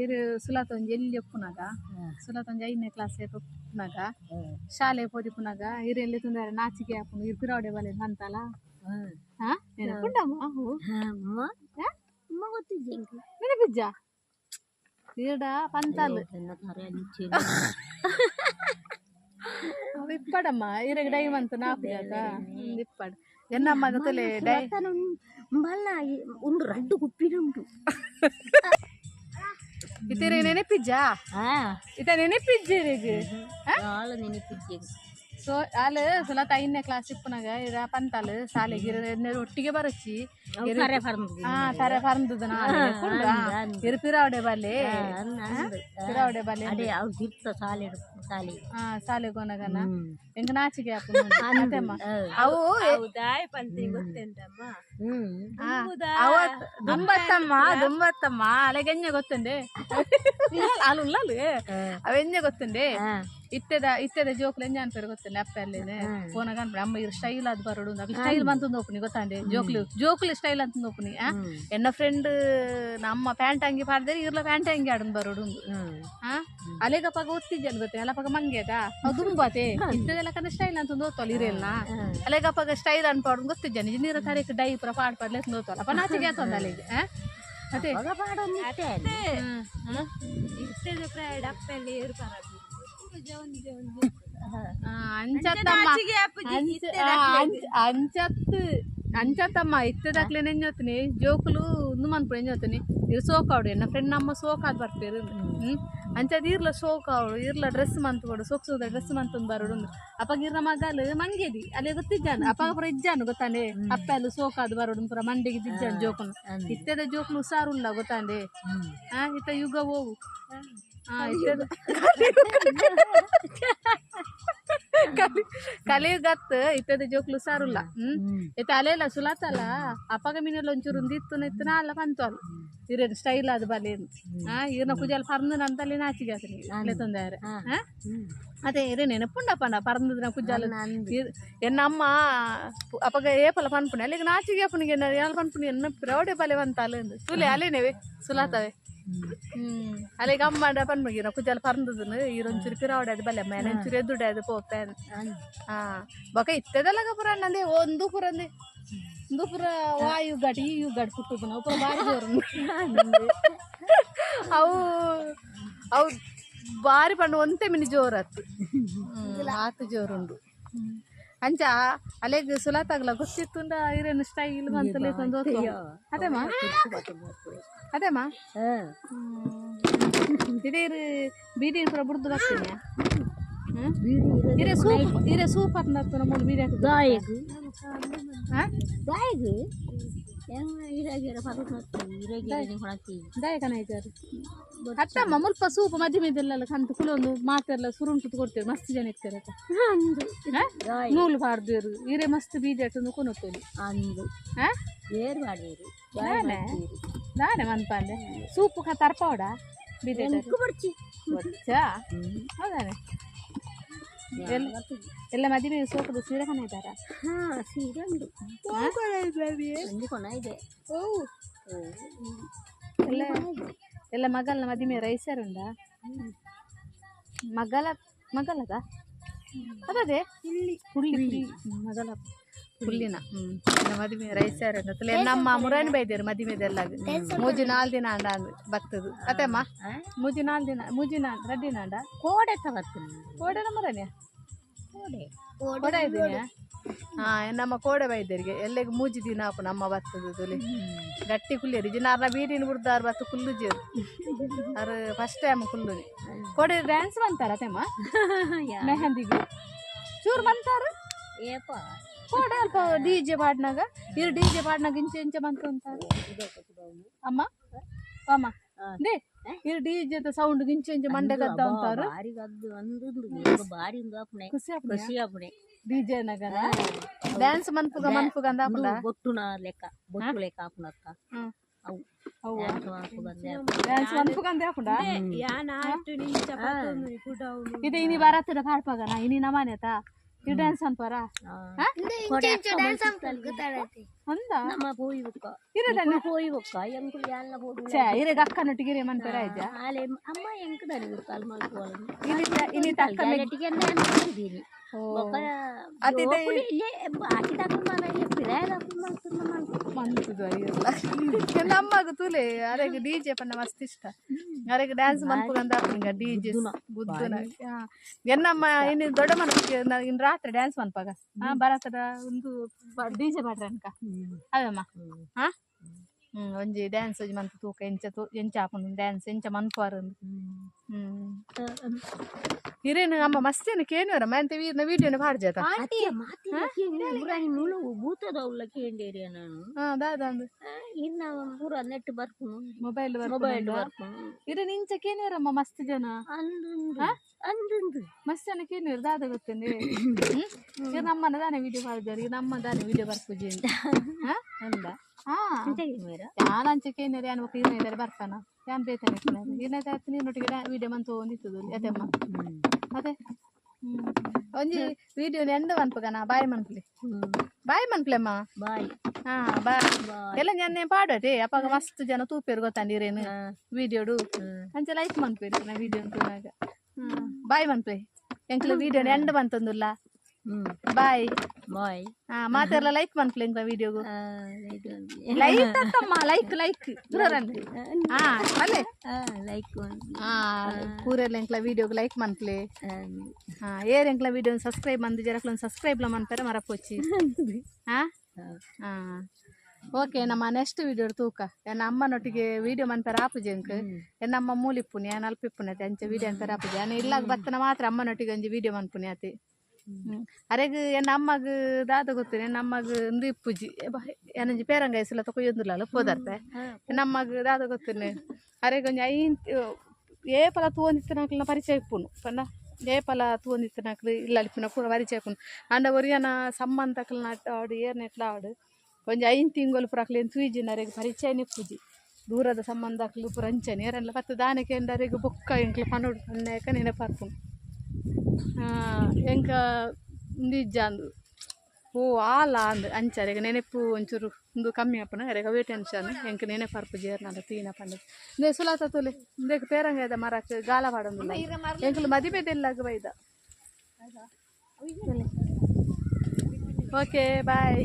ಇರು ಸುಲಾತ ಒಂಜಿ ಎಲ್ಲಿ ಒಪ್ಪುನಾಗ ಸುಲಾತ ಒಂಜಿ ಐದನೇ ಕ್ಲಾಸ್ ಒಪ್ಪುನಾಗ ಶಾಲೆ ಪೋದಿ ಪುನಾಗ ಇರು ಎಲ್ಲಿ ತುಂದಾರೆ ನಾಚಿಕೆ ಹಾಪುನು ಇರು ಪಿರಾವಡೆ ಬಲೆ ಅಂತಲ್ಲ ಹಾ ನೆನಪುಂಡಮ್ಮ ಅವು ಅಮ್ಮ ಅಮ್ಮ ಗೊತ್ತಿದ್ದೆ ನೆನಪಿಜ್ಜ ಈಡ ಪಂತಾಲು ನನ್ನ ತಾರೆ ಅನಿಚ್ಚಿ ಅವು ಇಪ್ಪಡಮ್ಮ ಇರಗ ಡೈ ಮಂತು ನಾಲ್ಕು ಜಾಗ ಇಪ್ಪಡ್ ಎನ್ನಮ್ಮ ಗೊತ್ತಲೆ ಡೈ ಮಲ್ಲ ಒಂದು ರಡ್ಡು ಕುಪ್ಪಿನುಂಟು ಇತರ ನೆನಪಿಜ್ಜ ಹಾ ಇತ ನೆನಪಿಜ್ಜೆರೆಗ್ ಭಾಳ ನೆನಪಿದ್ದೆ ಸೊ ಅಲ್ಲಿ ಸುಲತ ಐದನೇ ಕ್ಲಾಸ್ ಇಪ್ಪನಾಗ ಇರ ಪಂತಾಲು ಶಾಲೆಗೆ ಇರ ಒಟ್ಟಿಗೆ ಬರಚ್ಚಿ ಕರೆ ಫರ್ಮದು ಹಾ ತರ ಪರಂದದ ಇರು ಪಿರಾವಡೆ ಬಲ್ಲೆ ಪಿರಾವಡೆ ಬಲ್ಲೆ ಅದೇ ಅವ್ರು ಬಿತ್ತ ಸಾಲೆ ಸಾಲೆ ಹಾ ಶಾಲೆ ಕೊನಗನ ಎಂಗ ನಾಚಿಕೆ ಹಾಪು ಅತ್ತಮ್ಮ ಅವು ಹ್ಮ್ ಆ, ಅವತ್ ದುಂಬತ್ತಮ್ಮ ದುಂಬತ್ತಮ್ಮ ಅಲೆಗೆಂಜ ಗೊತ್ತಂಡೆ ಅಲ್ಲ ಉಳ್ಳಲು ಅವೆಂಜ ಗೊತ್ತಂಡೆ ಇತ್ತೆದ ಇತ್ತೆದ ಜೋಕ್ಲು ಎಂಜ ಅನ್ಪೇರು ಗೊತ್ತಂಡೆ ಅಪ್ಪ ಅಲ್ಲೇನೆ ಫೋನ ಕನ್ಪಡೆ ಅಮ್ಮ ಇವ್ರ ಸ್ಟೈಲ್ ಅದು ಬರೋಡು ಅಕ್ಲು ಸ್ಟೈಲ್ ಬಂತು ಒಪ್ಪುನಿ ಗೊತ್ತಾಂದೆ ಜೋಕ್ಲು ಜೋಕ್ಲು ಸ್ಟೈಲ್ ಅಂತ ನೋಪುನಿ ಎನ್ನ ಫ್ರೆಂಡ್ ನಮ್ಮ ಪ್ಯಾಂಟ್ ಅಂಗಿ ಪಾಡ್ದೆ ಇರ್ಲ ಪ್ಯಾಂಟ್ ಅಂಗಿ ಆಡನ್ ಬರೋಡು ಆ? ಅಲೆಗ ಪಗ ಒತ್ತಿದ್ಯಲ್ ಗೊತ್ತೆ? ಅಲ್ಲ ಪಗ ಮಂಗ್ಯದ ಅವು ದುಂಬಾತೆ ಇದ್ದದೆಲ್ಲ ಕನ್ನ ಸ್ಟೈಲ್ ಅಂತ ಓದ್ತಲ್ಲ ಇರೆಲ್ಲ ಅಲೆಗ ಪಗ ಸ್ಟೈಲ್ ಅನ್ಪಾಡು ಗೊತ್ತಿದ್ದೆ. ನೀರ ತಾರೀಕು ಡೈ ಪುರ ಪಾಡ್ ಪಾಡ್ಲೆ ಓದ್ತಲ್ಲ ಅಪ್ಪ ನಾಚಿಗೆ ಆತಂದ ಅಲ್ಲಿಗೆ ಹಾ ಅದೇ. ಪಾಡೊಂದು ಇತ್ತೆ ಅಲ್ಲಿ. ಆ, ಅಂಚತ್ತಮ್ಮ అంచత్తు అంచేత్తమ్మ ఇత్తది అట్లనే ఏం చేస్తున్నాయి? జోకులు ఉంది మన ఇప్పుడు ఏం చేస్తున్నాయి? ఇది సోకాడు నా ఫ్రెండ్ అమ్మ సోకాదు పడిపోయారు ಅಂಚದ್ ಇರ್ಲ ಸೋಕಾವಡು ಇರ್ಲ ಡ್ರೆಸ್ ಮಂತ್ ಕೊಡು ಸೊಕ್ಸುದ ಡ್ರೆಸ್ ಮಂತ್ ಬರೋಡು ಅಪ್ಪಗ ಇರ್ನ ಮಗಲು ಮಂಗೆದಿ ಅಲ್ಲೇ ಗೊತ್ತಿದ್ದಾನು. ಅಪ್ಪಗ ಪುರ ಇಜ್ಜಾನು ಗೊತ್ತಾಂಡೆ ಅಪ್ಪ ಅಲ್ಲಿ ಸೋಕಾದ್ ಬರೋಡು ಪುರ ಮಂಡಿಗೆ ಇಜ್ಜಾನು ಜೋಕನು. ಇತ್ತದ ಜೋಕುಲು ಹುಷಾರುಲ್ಲ ಗೊತ್ತಾಂಡೆ ಆ ಇತ್ತ ಯುಗ ಹೋಗು. ಕಲಿಯುಗತ್ ಇತ್ತದ ಜೋಕ್ಲು ಸಾರುಲ್ಲ ಹ್ಮ್. ಇತ್ತ ಅಲೆಲ್ಲ ಸುಲಾತಲ್ಲ ಅಪ್ಪಗ ಮೀನಲ್ಲಿ ಒಂಚೂರು ಇತ್ತು ಇತ್ತು ಅಲ್ಲ ಬಂತು ಅಲ್ಲ. ಇರೇನು ಸ್ಟೈಲ್ ಅದು ಬಲೆ ಆ ಇರ್ನ ಕುಜಲ್ ಪರ್ನದ ಅಂತಲ್ಲಿ ನಾಚಿಗೆ ಆತನಿ ಅಲ್ಲೇ ತೊಂದರೆ ಅದೇ ಇರೇ ನೆನಪುಂಡಪ್ಪನ ಪರ್ನದ ಕುಜಾಲ ಎನ್ನ ಅಮ್ಮ ಪು- ಅಪ್ಪಗ ಏಪಲ ಪನ್ಪುಣಿ ಅಲ್ಲಿಗೆ ನಾಚಿಗೆ ಅಪ್ಪನಿಗೆ ಏನಾರು ಪನ್ಪುಣಿ ಎನ್ನ ಪ್ರೌಢೆ ಬಲೆ ಬಂತ ಅಲ್ಲ ಸುಲೆ ಅಲ್ಲೇನೇವೆ ಸುಲಾತವೆ ಹ್ಮ್ ಅಲ್ಲಿಗೆ ಅಮ್ಮ ಪನ್ಪುಣಿಗೆ ಕುಜಾಲ ಪರ್ನದನು ಈರೊಂಚೂರು ಪಿರಾವಡೆ ಅದು ಬಲೆ ಅಮ್ಮ ಒಂಚೂರು ಎದುಡೆ ಅದು ಪೋಪೇನ್ ಹಾ ಬೊಕ ಇತ್ತದಲ್ಲ ಪುರ ಅನ್ನಂದೆ ಒಂದು ಪುರ ಅಂದೆ ಒಂದು ಪುರ ಈ ನಾವು ಪುರ ಬಾರಿ ಜೋರು. ಅವು ಅವು ಬಾರಿ ಪಂಡು ಒಂತೆ ಮಿನಿ ಜೋರು ಆತು. ಆತು ಜೋರುಂಡು ಅಂಚ ಅಲೆಗ್ ಸುಲಾತಾಗ್ಲ ಗೊತ್ತಿತ್ತುಂಡ ಇರೇನು ಸ್ಟೈಲ್ ಅಂತಲೇ ತಂದು ಅದೇಮ್ಮ? ಅದೇಮ್ಮ? ಇದೇರು ಬೀದಿ ಪೂರ ಬುಡ್ದು ಬರ್ತೀನಿ ಇರೆ ಸೂಪ್ ಇರೆ ಸೂಪ್ ಅಂತ ನಮ್ಮದು ಬೀದಿ ಹಾಕುದು ಆಯ್ತಾರು ಅತ್ತಮ್ಮ ಮುಲ್ಪ ಸೂಪ್ ಮಧ್ಯ ಮಧ್ಯೆಲ್ಲ ಕಂತು ಕುಲೊಂದು ಮಾತೆಲ್ಲ ಸುರುಂಟು ಕೊಡ್ತೇವೆ ಮಸ್ತ್ ಜನ ಇರ್ತಾರೆ ನೂಲ್ ಪಾಡ್ದೇರು ಇರೆ ಮಸ್ತ್ ಬೀಜ ಹಾಕೊಂಡು ಕೊನೊತ್ತೇನೆ ಅಂದು ಹಾ ಏರ್ ಮಾಡಿರು ಮನ್ಪಾಂಡೆ ಸೂಪ್ ಕ ಬೀಜ ಬರ್ಚಿ ಗೊಚ್ಚಾ ಹೌದಾನೆ ಎಲ್ಲ ಎಲ್ಲ ಮದುವೆ ಸೋಪದ ಸೀರೆ ಕೊನೆ ಇದ್ದಾರ? ಹಾ ಸೀರೆ ಉಂಟು. ಒಂದು ಕೊನ ಇದೆ ಎಲ್ಲ ಎಲ್ಲ ಮಗಲ್ನ ಮದುವೆ ರೈಸರುಂಡ ಮಗಲ ಮಗಲದ? ಅದೇ ಇಲ್ಲಿ ಹುಳ್ಳಿ. ಮಗಲ ಹುಲ್ಲಿನ ಮದುವೆ ರೈಸ್ ಅಂತಲೇ ನಮ್ಮ ಮುರಾನಿ ಬೈದೇರು ಮದುವೆದೆಲ್ಲ ಮೂಜಿ ನಾಲ್ ದಿನ ಅಂಡ ಅಂದ್ ಬತ್ತದು ಅತ್ತಮ್ಮ? ಮೂಜಿ ನಾಲ್ ದಿನ ಮೂಜಿ ನಾ ರಡ್ಡಿನ ಅಂಡ? ಕೋಡೆ ತವತ್ತು ಕೋಡೆ. ನಮ್ಮರನೇ ಕೋಡೆ ಕೋಡೆ. ಇದೀನಿ ಹಾ ನಮ್ಮ ಕೋಡೆ ಬೈದೇರಿಗೆ ಎಲ್ಲೆಗೆ ಮೂಜಿ ದಿನ ಹಾಕು ನಮ್ಮ ಬತ್ತದು ತುಲಿ. ಗಟ್ಟಿ ಕುಲ್ಲಿಯರು ಜಿನಾರ್ನ ಬೀಡಿನ ಬಿಡ್ದಾರ ಬತ್ತು ಕುಲ್ಲು ಜೇರು ಅವ್ರು ಫಸ್ಟ್ ಟೈಮ್ ಕುಲ್ಲುನಿ ಕೋಡೆ ಡ್ಯಾನ್ಸ್ ಬಂತಾರ ಅತ್ತಮ್ಮ? ಮೆಹಂದಿಗೆ. ಚೂರು ಬಂತಾರ? ಏಪ ಕೋಡೆ ಅಲ್ಪ ಡಿ ಜೆ ಪಾಡ್ನಾಗ ಇರು ಡಿ ಜೆ ಪಾಡ್ನಾಗ ಇಂಚೆ ಇಂಚೆ ಬಂತು ಅಂತಾರ ಅಮ್ಮ? ಅಮ್ಮ. ದೇ ಇರು ಡಿ ಜೆ ಸೌಂಡ್ ಇಂಚೆ ಇಂಚೆ ಮಂಡೆ ಗದ್ದ ಅಂತಾರು ಬಾರಿ ಗದ್ದು ಒಂದು ಬಾರಿ ಒಂದು ಆಪಣೆ ಖುಷಿ ಖುಷಿ ಆಪಣೆ ಡಿ ಜೆ ನಗರ? ಡ್ಯಾನ್ಸ್ ಮನ್ಪುಗ ಮನ್ಪುಗ ಅಂದ ಆಪುಂಡ ಬೊಟ್ಟುನ ಲೆಕ್ಕ. ಬೊಟ್ಟು ಲೆಕ್ಕ ಆಪುನಕ್ಕ ಅಕ್ಕ ಅವು. ಅವ್ವ ಡ್ಯಾನ್ಸ್ ಮಾಡ್ಕೊ ಬಂದೆ ಡ್ಯಾನ್ಸ್ ಮನ್ಪುಗ డాన్స్ అనుకోరా డాన్స్ అనుకుంటాడైతే ನಮ್ಮ ಅಕ್ಕನೊಟ್ಟಿಗೆ ತುಲೆ ಡಿಜೆ ಪನ್ನ ಮಸ್ತ್ ಇಷ್ಟ. ಅರೆಗೆ ಡ್ಯಾನ್ಸ್ ಮನ್ಪುಗಂದ ಡಿಜೆ ಬುದ್ಧನ. ಎನ್ನಮ್ಮ ಇನ್ನು ದೊಡ್ಡ ಮನಸ್ಸಿಗೆ ರಾತ್ರಿ ಡ್ಯಾನ್ಸ್ ಮನ್ಪಾಗ? ಆ ಒಂದು ಡಿಜೆ ಮಾಡ್ರನ್ಕ ಅವಮ್ಮ ಹಾ ಹ್ಮ್ ಒಂಜಿ ಡ್ಯಾನ್ಸ್ ಒಂಜಿ ಮನ್ಪು ತೂಕ ಎಂಚ ತೂ ಎಂಚ ಹಾಕೊಂಡು ಡ್ಯಾನ್ಸ್ ಎಂಚ ಮನ್ಪಾರು ಹ್ಮ್ ಹಿರೇನು ಅಮ್ಮ ಮಸ್ತೇನು ಕೇನುವರ ಮೆಂತೆ ವೀರ್ನ ವೀಡಿಯೋನ ಪಾಡ್ಜಾತ ಮಾತಿ ಮಾತಿ ಊರಾಗಿ ಮುಳು ಭೂತದ ಉಳ್ಳಕ್ಕೆ ಏಂಡೇರಿಯ ನಾನು ಹಾ ದಾದಂದು ಇನ್ನ ಪೂರ ನೆಟ್ ಬರ್ಕೊಂಡು ಮೊಬೈಲ್ ಮೊಬೈಲ್ ಬರ್ಕೊಂಡು ಇರು ನಿಂಚ ಕೇನುವರಮ್ಮ ಮಸ್ತ್ ಜನ ಅಂದುಂದು ಅಂದುಂದು ಮಸ್ತ್ ಜನಕ್ಕೆ ಏನು ದಾದ ಗೊತ್ತೇನೆ ಈಗ ನಮ್ಮನ್ನ ತಾನೇ ವಿಡಿಯೋ ಮಾಡಿದ್ದಾರೆ ಈಗ ನಮ್ಮ ತಾನೇ ವಿಡಿಯೋ ಬರ್ಪೂಜೆ ಅಂತ ಹಾ? ಅಂದ ಹಾ ಮೇರ ಯಾನ್ ಅಂಚಕ್ಕೆ ಏನಾರ ಯಾನ್ ಒಕ್ಕ ಇನ್ನ ಇದ್ದಾರೆ ಬರ್ತಾನ ಯಾನ್ ಬೇತಾನೆ ಏನಾಯ್ತು ಆಯ್ತು ನೀನೊಟ್ಟಿಗೆ ವಿಡಿಯೋ ಮಂತು ನಿಂತದು ಅದೆ ಅದೇ ಒಂಜಿ ವಿಡಿಯೋ ಎಂದ ಮನ್ಪಗನ ಬಾಯ್ ಮನ್ಪಲಿ. ಬಾಯ್ ಮನ್ಪಲೆಮ್ಮ ಬಾಯ್. ಹಾ ಬಾ ಬಾಯ್. ಎಲ್ಲ ನನ್ನ ಪಾಡೇ ಅಪ್ಪಾಗ ಮಸ್ತ್ ಜನ ತೂಪೇರು ಗೊತ್ತಾಂಡಿರೇನು ವಿಡಿಯೋಡು ಅಂಚ ಲೈಕ್ ಮನ್ಪೇರಿ ನಾ ವಿಡಿಯೋ ಅಂತನಾಗ ಬಾಯ್ ಮನ್ಪೆ ಎಂಕ್ಲ ವಿಡಿಯೋ ಎಂಡ ಬಂತಂದುಲ್ಲ? ಬಾಯ್ ಬಾಯ್ ಹಾ ಮಾತೆಲ್ಲ ಲೈಕ್ ಮಾಡ್ಪ್ಲೇಂಕ ವಿಡಿಯೋಗು ಲೈಕ್ ಅಂತಮ್ಮ ಲೈಕ್ ಲೈಕ್ ಬರೋರಂತೆ ಹಾ ಅಲ್ಲೇ ಲೈಕ್ ಹಾ ಕೂರೆಲ್ಲ ಎಂಕ್ಲ ವಿಡಿಯೋಗೆ ಲೈಕ್ ಮಾಡ್ಪ್ಲೆ ಹಾ ಏರ್ ಎಂಕ್ಲ ವಿಡಿಯೋ ಸಬ್ಸ್ಕ್ರೈಬ್ ಮಂದಿ ಜರಕ್ಲ ಒಂದು ಸಬ್ಸ್ಕ್ರೈಬ್ಲ ಮಾಡ್ತಾರೆ ಮರಪೋಚಿ ಹಾ ಹಾ ಓಕೆ ನಮ್ಮ ನೆಕ್ಸ್ಟ್ ವಿಡಿಯೋ ತೂಕ ಎನ್ನ ಅಮ್ಮನೊಟ್ಟಿಗೆ ವಿಡಿಯೋ ಮನ್ಪೇರ ಆಪುಜಿ ಅಂಕ್ ಎನ್ನ ಅಮ್ಮ ಮೂಲಿಪ್ಪುನಿ ಏನ್ ಅಲ್ಪಿಪ್ಪುನಿ ಅಂಚೆ ವಿಡಿಯೋ ಅನ್ಪೇರ ಆಪುಜಿ ಏನ್ ಇಲ್ಲಾಗ ಬತ್ತನ ಮಾತ್ರ ಅಮ್ಮನೊಟ್ಟಿಗೆ ಒಂಜಿ ವಿಡಿಯೋ ಮನ್ಪುನಿ ಆತಿ ಅರೆಗ್ ಎನ್ನ ಅಮ್ಮಗ್ ದಾದ ಗೊತ್ತಿನ ಎನ್ನ ಅಮ್ಮಗ್ ಒಂದು ಇಪ್ಪುಜಿ ಏನಂಜಿ ಪೇರಂಗಾಯಿಸಲ ತಕೊಯ್ಯೊಂದುಲ್ಲ ಪೋದರ್ತೆ ಎನ್ನ ಅಮ್ಮಗ್ ದಾದ ಗೊತ್ತಿನ ಅರೆಗ್ ಒಂಜಿ ಐಂತ್ ಏಪಲ ತೂವೊಂದಿತ್ತಿನಕ್ಲ ಪರಿಚಯ ಇಪ್ಪುನು ಪಂಡ ಏಪಲ ತೂವೊಂದಿತ್ತಿನಕ್ಲು ಇಲ್ಲ ಅಲ್ಪಿನ ಕೂಡ ಪರಿಚಯ ಇಪ್ಪುನು ಅಂಡ ಒರಿಯನ ಸಂಬಂಧಕ್ಲ ನಟ ಆಡು ಏರ್ನ ಎಟ್ಲ ಆಡು ಒಂಜಿ ಐನ್ ತಿಂಗಳು ಪುರಕ್ಲೇನು ತೂಜಿನರೆಗ್ ಪರಿಚಯ ನಿಪ್ಪುಜಿ ದೂರದ ಸಂಬಂಧಕ್ಲು ಪುರ ಅಂಚನೆ ಏರೆಲ್ಲ ಪತ್ತು ದಾನಕ್ಕೆ ಎಂಡರೆಗ್ ಬೊಕ್ಕ ಎಂಕ್ಲು ಪನೋಡು ಪಂಡಾಯಕ ನೆನಪಾರ್ಪುನು ಎಂಕ ನಿಜ ಅಂದು ಓ ಆಲ ಅಂದು ಅಂಚಾರೆಗ ನೆನಪು ಒಂಚೂರು ಒಂದು ಕಮ್ಮಿ ಆಪನ ಅರೆಗ ವೇ ಟೆನ್ಷನ್ ಎಂಕ ನೆನಪು ಅರ್ಪು ಜೇರ್ನಂದ ತೀನ ಪಂಡ. ದೇ ಸುಲಾತ ತುಲೆ ಪೇರಂಗ ಪೇರಂಗದ ಮರಕ್ಕೆ ಗಾಲ ಪಾಡೊಂದಿಲ್ಲ ಎಂಕಲು ಮದಿಬೆದೆಲ್ಲಾಗ ಬೈದ. Okay bye.